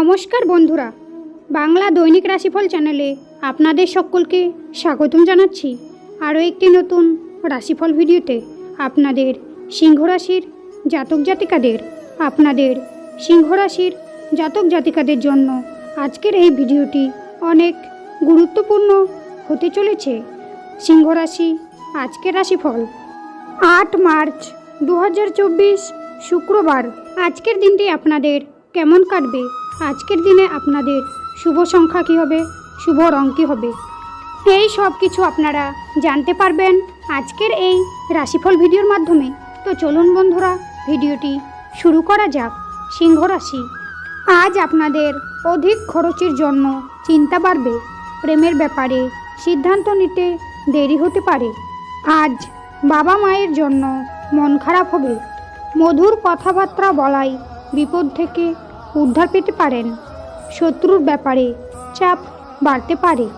নমস্কার বন্ধুরা, বাংলা দৈনিক রাশিফল চ্যানেলে আপনাদের সকলকে স্বাগতম জানাচ্ছি। আরও একটি নতুন রাশিফল ভিডিওতে আপনাদের সিংহ রাশির জাতক জাতিকাদের, আপনাদের সিংহ রাশির জাতক জাতিকাদের জন্য আজকের এই ভিডিওটি অনেক গুরুত্বপূর্ণ হতে চলেছে। সিংহ রাশি আজকের রাশিফল, আট মার্চ দু হাজার চব্বিশ শুক্রবার। আজকের দিনটি আপনাদের কেমন কাটবে? আজকের দিনে আপনাদের শুভ সংখ্যা কী হবে? শুভ রং কী হবে? এই সব কিছু আপনারা জানতে পারবেন আজকের এই রাশিফল ভিডিওর মাধ্যমে। তো চলুন বন্ধুরা, ভিডিওটি শুরু করা যাক। সিংহ রাশি। আজ আপনাদের অধিক খরচের জন্য চিন্তা বাড়বে। প্রেমের ব্যাপারে সিদ্ধান্ত নিতে দেরি হতে পারে। আজ বাবা মায়ের জন্য মন খারাপ হবে। মধুর কথাবার্তা বলাই বিপদ থেকে উদ্ধার পেতে পারেন। শত্রুর ব্যাপারে চাপ বাড়তে পারে।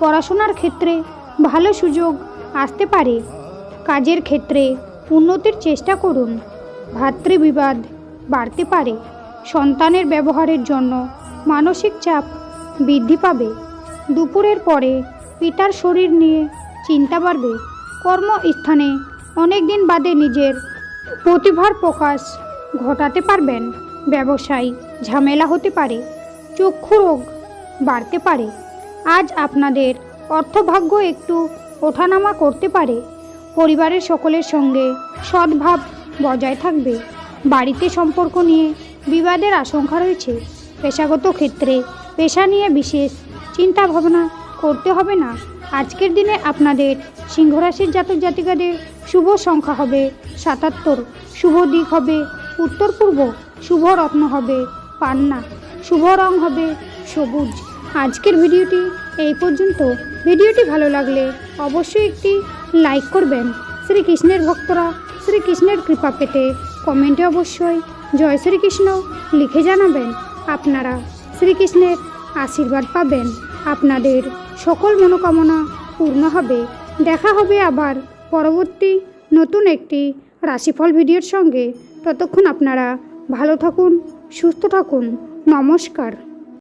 পড়াশোনার ক্ষেত্রে ভালো সুযোগ আসতে পারে। কাজের ক্ষেত্রে উন্নতির চেষ্টা করুন। ভাতৃবিবাদ বাড়তে পারে। সন্তানের ব্যবহারের জন্য মানসিক চাপ বৃদ্ধি পাবে। দুপুরের পরে পিতার শরীর নিয়ে চিন্তা বাড়বে। কর্মস্থানে অনেক দিন বাদে নিজের প্রতিভার প্রকাশ ঘটাতে পারবেন। ব্যবসায়, ঝামেলা হতে পারে, চক্ষু রোগ বাড়তে পারে। আজ আপনাদের অর্থভাগ্য একটু ওঠানামা করতে পারে। পরিবারের সকলের সঙ্গে সদ্ভাব বজায় থাকবে। বাড়িতে সম্পর্ক নিয়ে বিবাদের আশঙ্কা রয়েছে। পেশাগত ক্ষেত্রে পেশা নিয়ে বিশেষ চিন্তা ভাবনা করতে হবে না। আজকের দিনে আপনাদের সিংহরাশির জাতক জাতিকাদের শুভ সংখ্যা হবে সাতাত্তর। শুভ দিক হবে উত্তর পূর্ব, শুভ রত্ন হবে পান্না, শুভ রং হবে সবুজ। আজকের ভিডিওটি এই পর্যন্ত। ভিডিওটি ভালো লাগলে অবশ্যই একটি লাইক করবেন। শ্রীকৃষ্ণের ভক্তরা শ্রীকৃষ্ণের কৃপা পেতে কমেন্টে অবশ্যই জয় শ্রীকৃষ্ণ লিখে জানাবেন। আপনারা শ্রীকৃষ্ণের আশীর্বাদ পাবেন। আপনাদের সকল মনোকামনা পূর্ণ হবে। দেখা হবে আবার পরবর্তী নতুন একটি রাশিফল ভিডিওর সঙ্গে। ততক্ষণ আপনারা ভালো থাকুন সুস্থ থাকুন। নমস্কার।